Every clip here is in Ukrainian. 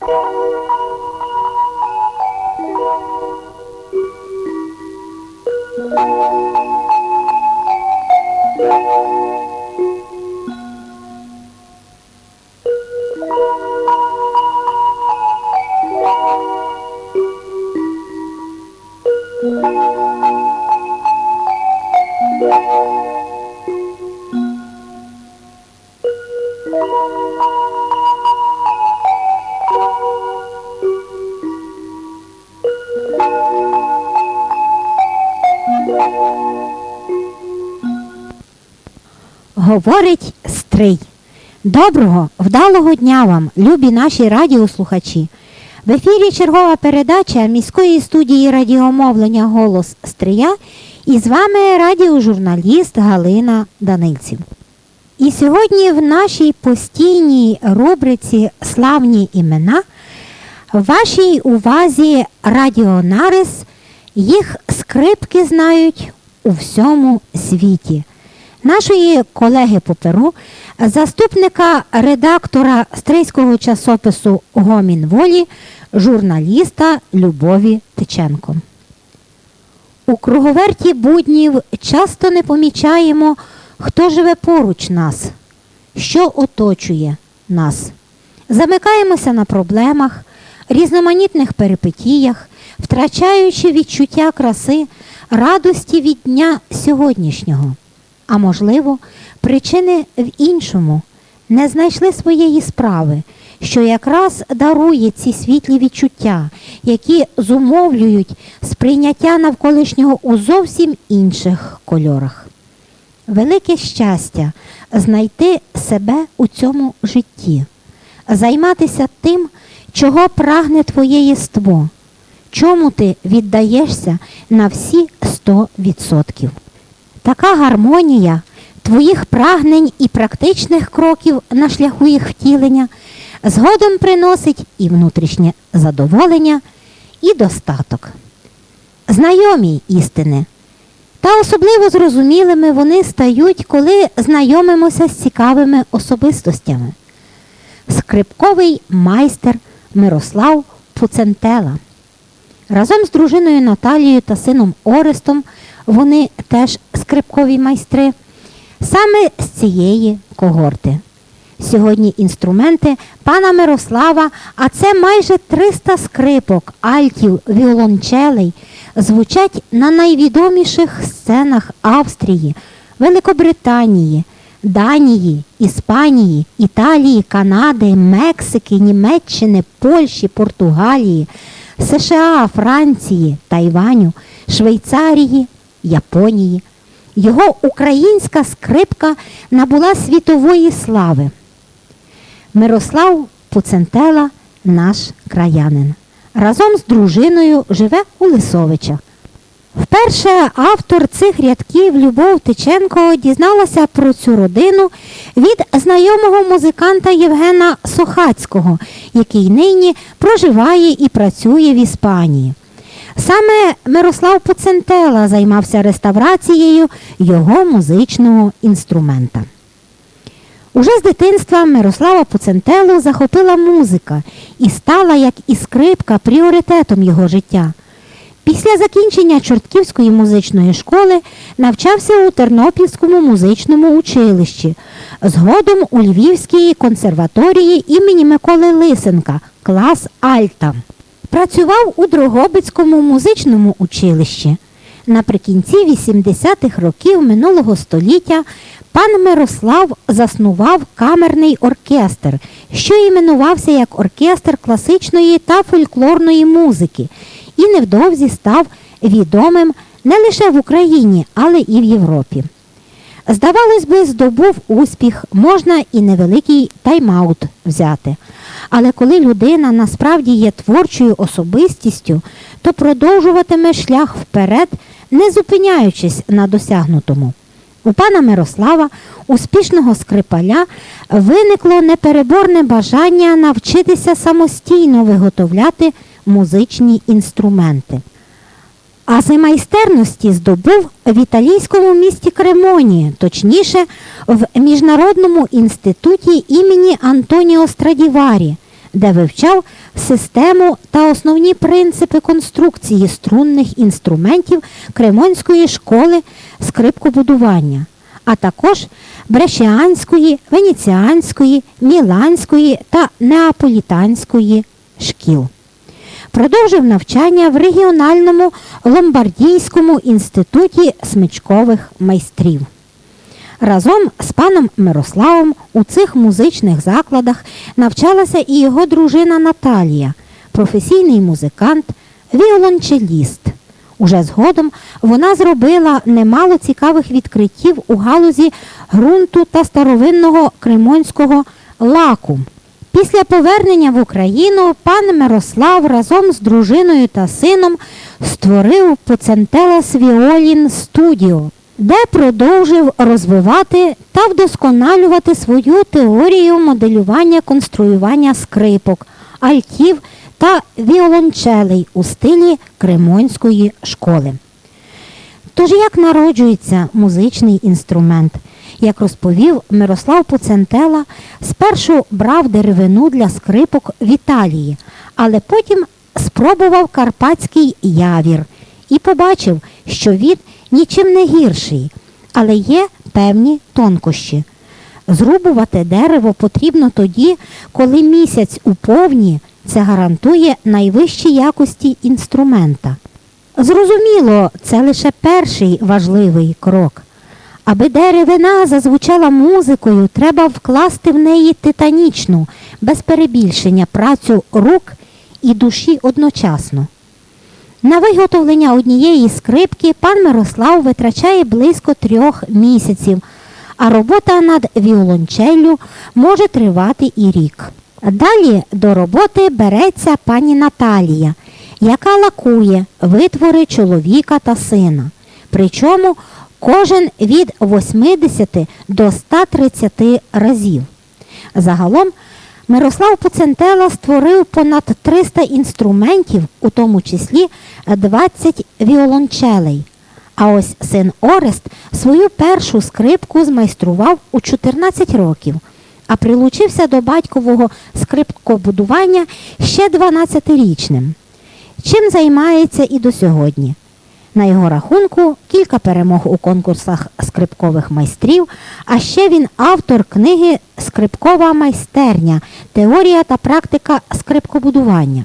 Thank you. Говорить Стрий. Доброго, вдалого дня вам, любі наші радіослухачі. В ефірі чергова передача міської студії радіомовлення Голос Стрия і з вами радіожурналіст Галина Данильців. І сьогодні в нашій постійній рубриці Славні імена вашій увазі радіонарис їх скрипки знають у всьому світі. Нашої колеги по перу, заступника редактора стрийського часопису Гомін волі, журналіста Любові Тиченко. У круговерті буднів часто не помічаємо, хто живе поруч нас, що оточує нас. Замикаємося на проблемах, різноманітних перипетіях, втрачаючи відчуття краси, радості від дня сьогоднішнього. А можливо, причини в іншому не знайшли своєї справи, що якраз дарує ці світлі відчуття, які зумовлюють сприйняття навколишнього у зовсім інших кольорах. Велике щастя знайти себе у цьому житті, займатися тим, чого прагне твоє єство, чому ти віддаєшся на всі 100%. Така гармонія твоїх прагнень і практичних кроків на шляху їх втілення згодом приносить і внутрішнє задоволення, і достаток. Знайомі істини. Та особливо зрозумілими вони стають, коли знайомимося з цікавими особистостями. Скрипковий майстер Мирослав Пуцентела. Разом з дружиною Наталією та сином Орестом вони теж скрипкові майстри, саме з цієї когорти. Сьогодні інструменти пана Мирослава, а це майже 300 скрипок, альтів, віолончелей, звучать на найвідоміших сценах Австрії, Великобританії, Данії, Іспанії, Італії, Канади, Мексики, Німеччини, Польщі, Португалії, США, Франції, Тайваню, Швейцарії, Японії. Його українська скрипка набула світової слави. Мирослав Пуцентела наш краянин. Разом з дружиною живе у Лисовичах. Вперше автор цих рядків Любов Тиченко дізналася про цю родину від знайомого музиканта Євгена Сохацького, який нині проживає і працює в Іспанії. Саме Мирослав Пуцентела займався реставрацією його музичного інструмента. Уже з дитинства Мирослава Пуцентелу захопила музика і стала, як і скрипка, пріоритетом його життя. Після закінчення Чортківської музичної школи навчався у Тернопільському музичному училищі, згодом у Львівській консерваторії імені Миколи Лисенка, клас Альта. Працював у Дрогобицькому музичному училищі. Наприкінці 80-х років минулого століття пан Мирослав заснував камерний оркестр, що іменувався як оркестр класичної та фольклорної музики, і невдовзі став відомим не лише в Україні, але і в Європі. Здавалось би, здобув успіх, можна і невеликий тайм-аут взяти. Але коли людина насправді є творчою особистістю, то продовжуватиме шлях вперед, не зупиняючись на досягнутому. У пана Мирослава, успішного скрипаля, виникло непереборне бажання навчитися самостійно виготовляти музичні інструменти. А за майстерності здобув в італійському місті Кремоні, точніше, в Міжнародному інституті імені Антоніо Страдіварі, де вивчав систему та основні принципи конструкції струнних інструментів Кремонської школи скрипкобудування, а також Брешіанської, Венеціанської, Міланської та Неаполітанської шкіл. Продовжив навчання в регіональному Ломбардійському інституті смичкових майстрів. Разом з паном Мирославом у цих музичних закладах навчалася і його дружина Наталія, професійний музикант, віолончеліст. Уже згодом вона зробила немало цікавих відкриттів у галузі ґрунту та старовинного кремонського лаку. Після повернення в Україну пан Мирослав разом з дружиною та сином створив Поцентелес Віолін Студіо, де продовжив розвивати та вдосконалювати свою теорію моделювання конструювання скрипок, альтів та віолончелей у стилі Кремонської школи. Тож як народжується музичний інструмент? Як розповів Мирослав Пуцентела, спершу брав деревину для скрипок в Італії, але потім спробував карпатський явір і побачив, що він нічим не гірший, але є певні тонкощі. Зрубувати дерево потрібно тоді, коли місяць у повні це гарантує найвищі якості інструмента. Зрозуміло, це лише перший важливий крок. Аби деревина зазвучала музикою, треба вкласти в неї титанічну, без перебільшення працю рук і душі одночасно. На виготовлення однієї скрипки пан Мирослав витрачає близько трьох місяців, а робота над віолончеллю може тривати і рік. Далі до роботи береться пані Наталія, яка лакує витвори чоловіка та сина. Причому кожен від 80 до 130 разів. Загалом Мирослав Поцентела створив понад 300 інструментів, у тому числі 20 віолончелей. А ось син Орест свою першу скрипку змайстрував у 14 років, а прилучився до батькового скрипкобудування ще 12-річним. Чим займається і до сьогодні. На його рахунку кілька перемог у конкурсах скрипкових майстрів, а ще він автор книги Скрипкова майстерня. Теорія та практика скрипкобудування.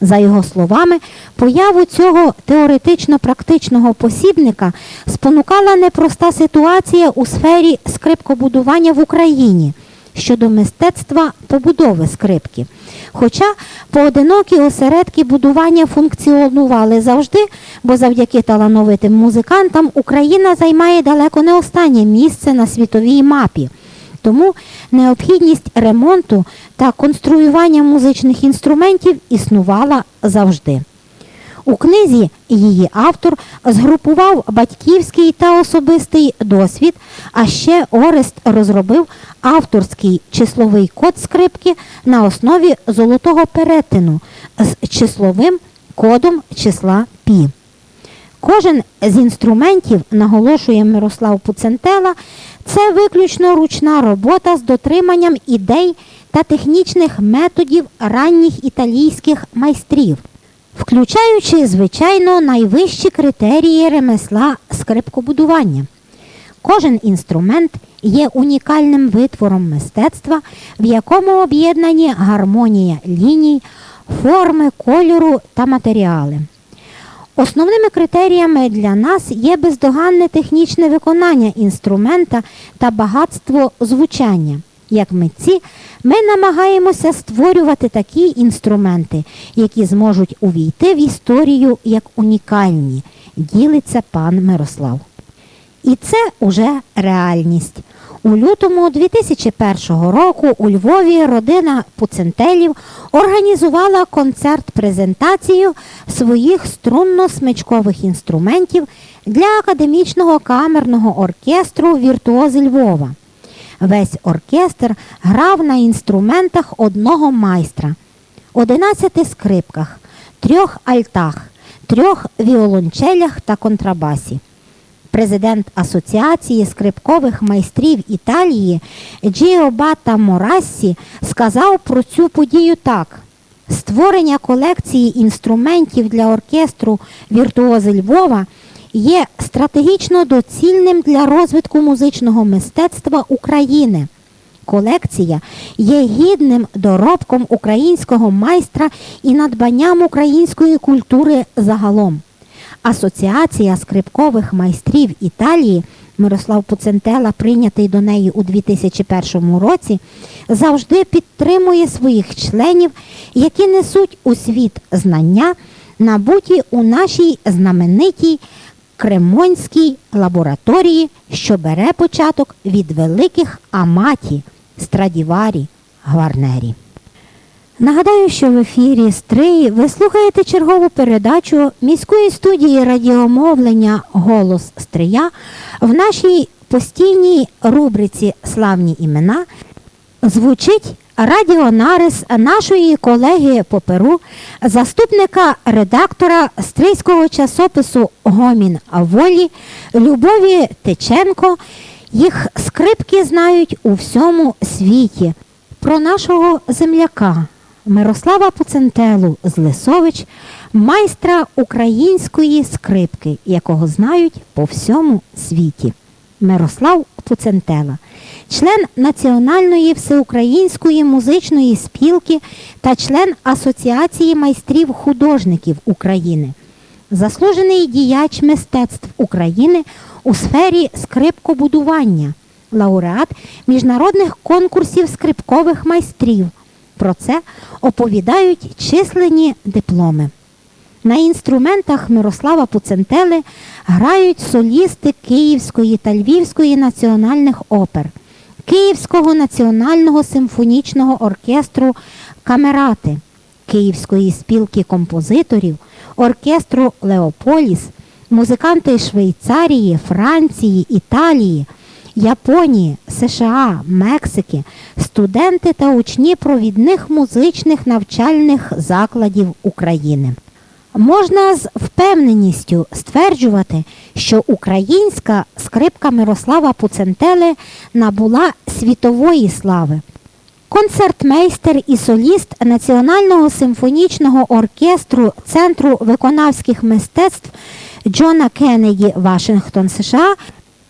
За його словами, появу цього теоретично-практичного посібника спонукала непроста ситуація у сфері скрипкобудування в Україні щодо мистецтва побудови скрипки. Хоча поодинокі осередки будування функціонували завжди, бо завдяки талановитим музикантам Україна займає далеко не останнє місце на світовій мапі. Тому необхідність ремонту та конструювання музичних інструментів існувала завжди. У книзі її автор згрупував батьківський та особистий досвід, а ще Орест розробив авторський числовий код скрипки на основі золотого перетину з числовим кодом числа Пі. Кожен з інструментів, наголошує Мирослав Пуцентела, це виключно ручна робота з дотриманням ідей та технічних методів ранніх італійських майстрів, включаючи, звичайно, найвищі критерії ремесла скрипкобудування. Кожен інструмент є унікальним витвором мистецтва, в якому об'єднані гармонія ліній, форми, кольору та матеріали. Основними критеріями для нас є бездоганне технічне виконання інструмента та багатство звучання. Як митці, ми намагаємося створювати такі інструменти, які зможуть увійти в історію як унікальні, ділиться пан Мирослав. І це уже реальність. У лютому 2001 року у Львові родина Пуцентелів організувала концерт-презентацію своїх струнно-смичкових інструментів для академічного камерного оркестру Віртуози Львова. Весь оркестр грав на інструментах одного майстра, 11 скрипках, трьох альтах, трьох віолончелях та контрабасі. Президент Асоціації скрипкових майстрів Італії Джіобата Морассі сказав про цю подію так. Створення колекції інструментів для оркестру Віртуози Львова є стратегічно доцільним для розвитку музичного мистецтва України. Колекція є гідним доробком українського майстра і надбанням української культури загалом. Асоціація скрипкових майстрів Італії Мирослав Пуцентела, прийнятий до неї у 2001 році, завжди підтримує своїх членів, які несуть у світ знання, набуті у нашій знаменитій Кремонській лабораторії, що бере початок від великих аматі, страдіварі, гварнері. Нагадаю, що в ефірі Стрий ви слухаєте чергову передачу міської студії радіомовлення Голос Стрия в нашій постійній рубриці Славні імена звучить радіонарис нашої колеги по Перу, заступника редактора стрийського часопису Гомін Волі Любові Теченко. Їх скрипки знають у всьому світі. Про нашого земляка Мирослава Пуцентелу з Лисович, майстра української скрипки, якого знають по всьому світі. Мирослав Пуцентела, член Національної всеукраїнської музичної спілки та член Асоціації майстрів художників України, заслужений діяч мистецтв України у сфері скрипкобудування, лауреат міжнародних конкурсів скрипкових майстрів. Про це оповідають численні дипломи. На інструментах Мирослава Пуцентели грають солісти Київської та Львівської національних опер, Київського національного симфонічного оркестру Камерати, Київської спілки композиторів, оркестру Леополіс, музиканти Швейцарії, Франції, Італії. Японії, США, Мексики, студенти та учні провідних музичних навчальних закладів України. Можна з впевненістю стверджувати, що українська скрипка Мирослава Пуцентели набула світової слави. Концертмейстер і соліст Національного симфонічного оркестру Центру виконавських мистецтв Джона Кеннеді Вашингтон, США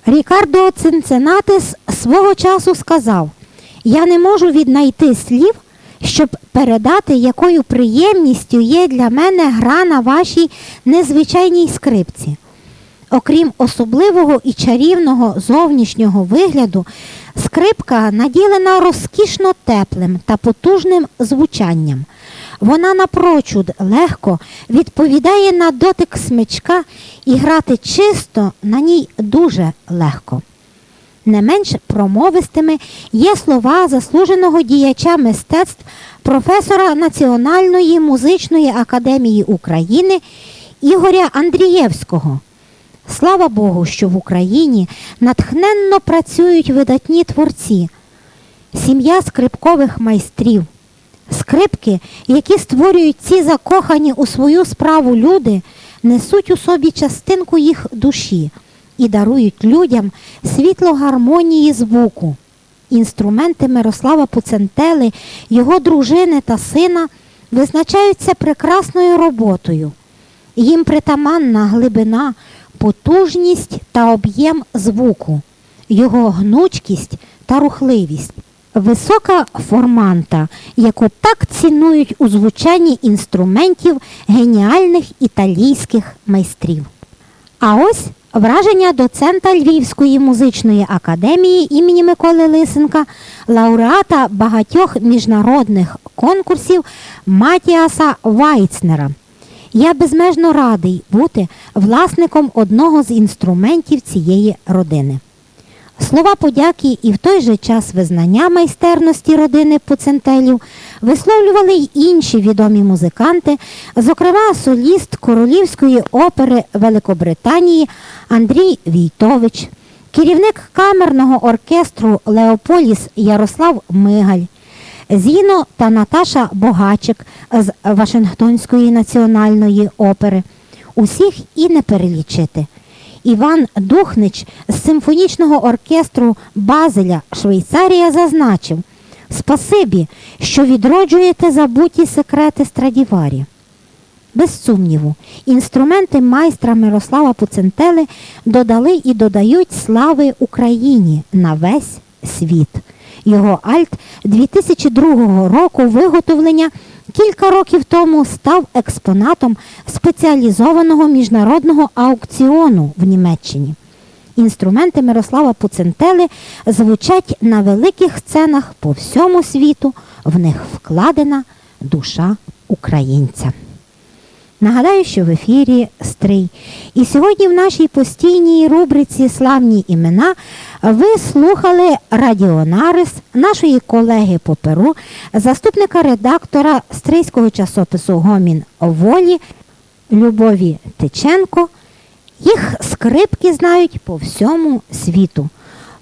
Рікардо Цинценатис свого часу сказав: Я не можу віднайти слів, щоб передати, якою приємністю є для мене гра на вашій незвичайній скрипці. Окрім особливого і чарівного зовнішнього вигляду, скрипка наділена розкішно теплим та потужним звучанням. Вона напрочуд легко відповідає на дотик смичка і грати чисто на ній дуже легко. Не менш промовистими є слова заслуженого діяча мистецтв професора Національної музичної академії України Ігоря Андрієвського. Слава Богу, що в Україні натхненно працюють видатні творці, сім'я скрипкових майстрів. Скрипки, які створюють ці закохані у свою справу люди, несуть у собі частинку їх душі і дарують людям світло гармонії звуку. Інструменти Мирослава Пуцентели, його дружини та сина визначаються прекрасною роботою. Їм притаманна глибина, потужність та об'єм звуку, його гнучкість та рухливість. Висока форманта, яку так цінують у звучанні інструментів геніальних італійських майстрів. А ось враження доцента Львівської музичної академії імені Миколи Лисенка, лауреата багатьох міжнародних конкурсів Матіаса Вайцнера. Я безмежно радий бути власником одного з інструментів цієї родини. Слова подяки і в той же час визнання майстерності родини Пуцентелів висловлювали й інші відомі музиканти, зокрема соліст Королівської опери Великобританії Андрій Війтович, керівник камерного оркестру Леополіс Ярослав Мигаль, Зіно та Наташа Богачик з Вашингтонської національної опери. Усіх і не перелічити. Іван Духнич з симфонічного оркестру Базеля Швейцарія зазначив: Спасибі, що відроджуєте забуті секрети Страдіварі. Без сумніву, інструменти майстра Мирослава Пуцентели додали і додають слави Україні на весь світ. Його альт 2002 року виготовлення кілька років тому став експонатом спеціалізованого міжнародного аукціону в Німеччині. Інструменти Мирослава Пуцентели звучать на великих сценах по всьому світу. В них вкладена душа українця. Нагадаю, що в ефірі Стрий. І сьогодні в нашій постійній рубриці Славні імена ви слухали радіонарис нашої колеги по Перу, заступника редактора стрийського часопису Гомін Волі Любові Тиченко. Їх скрипки знають по всьому світу.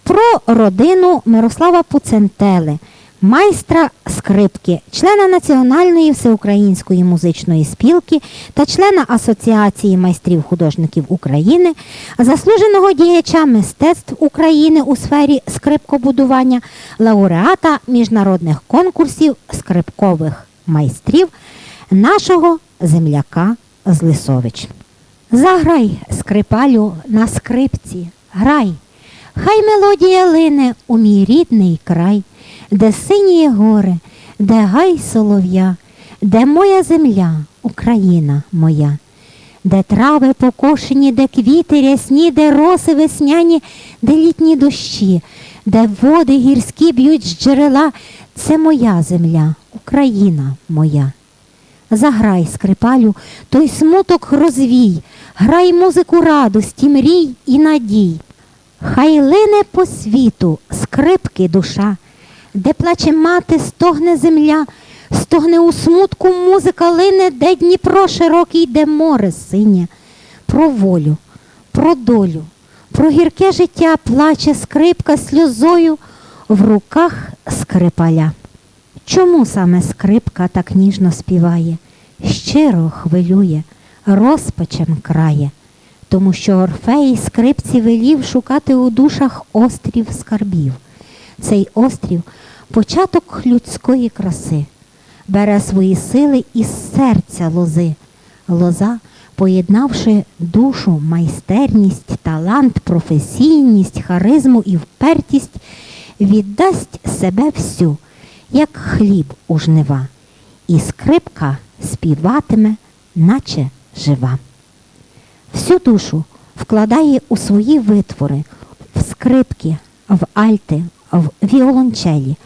Про родину Мирослава Пуцентели, майстра скрипки, члена Національної всеукраїнської музичної спілки та члена Асоціації майстрів художників України, заслуженого діяча мистецтв України у сфері скрипкобудування, лауреата міжнародних конкурсів скрипкових майстрів нашого земляка з Лисович. Заграй, скрипалю, на скрипці, грай. Хай мелодія лине у мій рідний край, де синіє горе, де гай солов'я, де моя земля, Україна моя, де трави покошені, де квіти рясні, де роси весняні, де літні дощі, де води гірські б'ють з джерела, це моя земля, Україна моя. Заграй, скрипалю, той смуток розвій, грай музику радості, мрій і надій. Хай лине по світу скрипки душа, де плаче мати, стогне земля, стогне у смутку музика лине, де Дніпро широкий, де море синє. Про волю, про долю, про гірке життя плаче скрипка сльозою в руках скрипаля. Чому саме скрипка так ніжно співає, щиро хвилює, розпачем крає, тому що Орфей скрипці велів шукати у душах острів скарбів. Цей острів початок людської краси, бере свої сили із серця лози. Лоза, поєднавши душу, майстерність, талант, професійність, харизму і впертість, віддасть себе всю як хліб у жнива, і скрипка співатиме, наче жива. Всю душу вкладає у свої витвори, в скрипки, в альти, в віолончелі,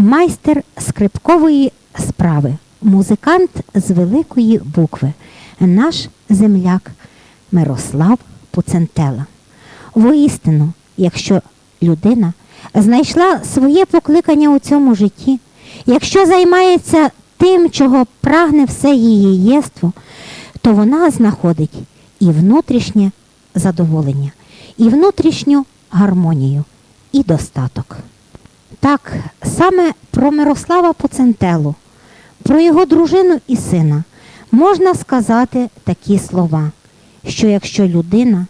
майстер скрипкової справи, музикант з великої букви, наш земляк Мирослав Пуцентела. Воістину, якщо людина знайшла своє покликання у цьому житті, якщо займається тим, чого прагне все її єство, то вона знаходить і внутрішнє задоволення, і внутрішню гармонію, і достаток. Так, саме про Мирослава Поцентелу, про його дружину і сина можна сказати такі слова, що якщо людина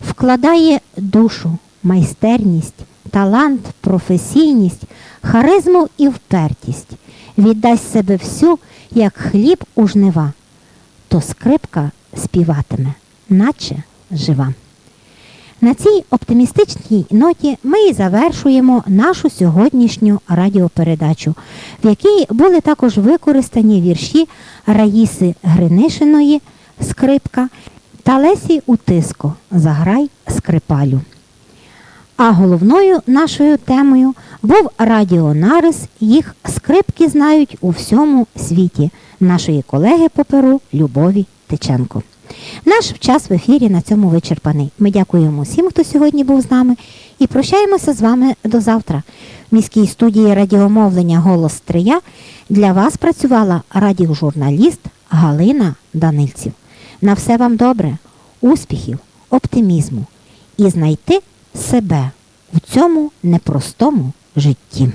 вкладає душу, майстерність, талант, професійність, харизму і впертість, віддасть себе всю, як хліб у жнива, то скрипка співатиме, наче жива. На цій оптимістичній ноті ми і завершуємо нашу сьогоднішню радіопередачу, в якій були також використані вірші Раїси Гринишиної Скрипка та Лесі Утиско Заграй скрипалю. А головною нашою темою був радіонарис. Їх скрипки знають у всьому світі нашої колеги по Перу Любові Тиченко. Наш час в ефірі на цьому вичерпаний. Ми дякуємо всім, хто сьогодні був з нами, і прощаємося з вами до завтра. В міській студії радіомовлення Голос Стрия для вас працювала радіожурналіст Галина Данильців. На все вам добре, успіхів, оптимізму і знайти себе в цьому непростому житті.